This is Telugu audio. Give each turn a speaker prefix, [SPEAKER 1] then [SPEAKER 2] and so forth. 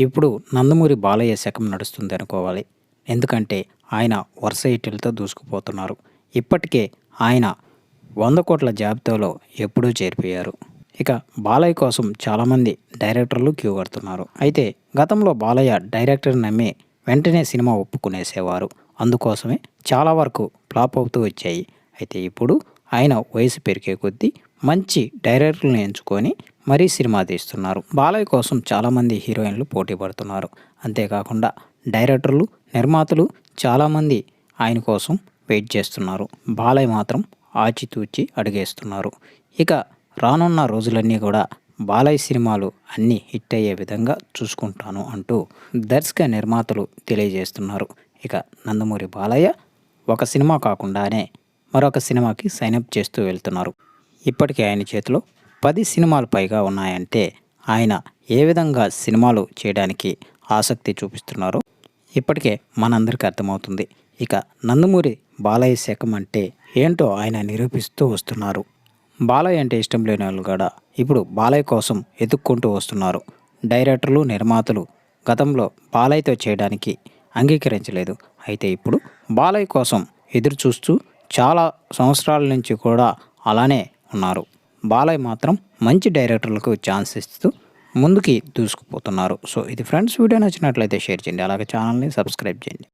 [SPEAKER 1] ఇప్పుడు నందమూరి బాలయ్య శకం నడుస్తుంది అనుకోవాలి. ఎందుకంటే ఆయన వరుస ఇటులతో దూసుకుపోతున్నారు. ఇప్పటికే ఆయన వంద కోట్ల జాబితాలో ఎప్పుడూ చేరిపోయారు. ఇక బాలయ్య కోసం చాలామంది డైరెక్టర్లు క్యూ కడుతున్నారు. అయితే గతంలో బాలయ్య డైరెక్టర్ నమ్మి వెంటనే సినిమా ఒప్పుకునేసేవారు. అందుకోసమే చాలా వరకు ఫ్లాప్ అవుతూ వచ్చాయి. అయితే ఇప్పుడు ఆయన వయసు పెరిగే కొద్దీ మంచి డైరెక్టర్లను ఎంచుకొని మరీ సినిమా తీస్తున్నారు. బాలయ్య కోసం చాలామంది హీరోయిన్లు పోటీ పడుతున్నారు. అంతేకాకుండా డైరెక్టర్లు నిర్మాతలు చాలామంది ఆయన కోసం వెయిట్ చేస్తున్నారు. బాలయ్య మాత్రం ఆచితూచి అడిగేస్తున్నారు. ఇక రానున్న రోజులన్నీ కూడా బాలయ్య సినిమాలు అన్నీ హిట్ అయ్యే విధంగా చూసుకుంటాను అంటూ దర్శక నిర్మాతలు తెలియజేస్తున్నారు. ఇక నందమూరి బాలయ్య ఒక సినిమా కాకుండానే మరొక సినిమాకి సైనప్ చేస్తూ వెళ్తున్నారు. ఇప్పటికే ఆయన చేతిలో పది సినిమాలు పైగా ఉన్నాయంటే ఆయన ఏ విధంగా సినిమాలు చేయడానికి ఆసక్తి చూపిస్తున్నారో ఇప్పటికే మనందరికీ అర్థమవుతుంది. ఇక నందమూరి బాలయ్య శకం అంటే ఏంటో ఆయన నిరూపిస్తూ వస్తున్నారు. బాలయ్య అంటే ఇష్టం లేని వాళ్ళు కూడా ఇప్పుడు బాలయ్య కోసం ఎదుక్కుంటూ వస్తున్నారు. డైరెక్టర్లు నిర్మాతలు గతంలో బాలయ్యతో చేయడానికి అంగీకరించలేదు. అయితే ఇప్పుడు బాలయ్య కోసం ఎదురు చూస్తూ చాలా సంవత్సరాల నుంచి కూడా అలానే ఉన్నారు. బాలయ్య మాత్రం మంచి డైరెక్టర్లకు ఛాన్స్ ఇస్తూ ముందుకి దూసుకుపోతున్నారు. సో ఇది ఫ్రెండ్స్ వీడియో నచ్చినట్లయితే షేర్ చేయండి. అలాగే ఛానల్ని సబ్స్క్రైబ్ చేయండి.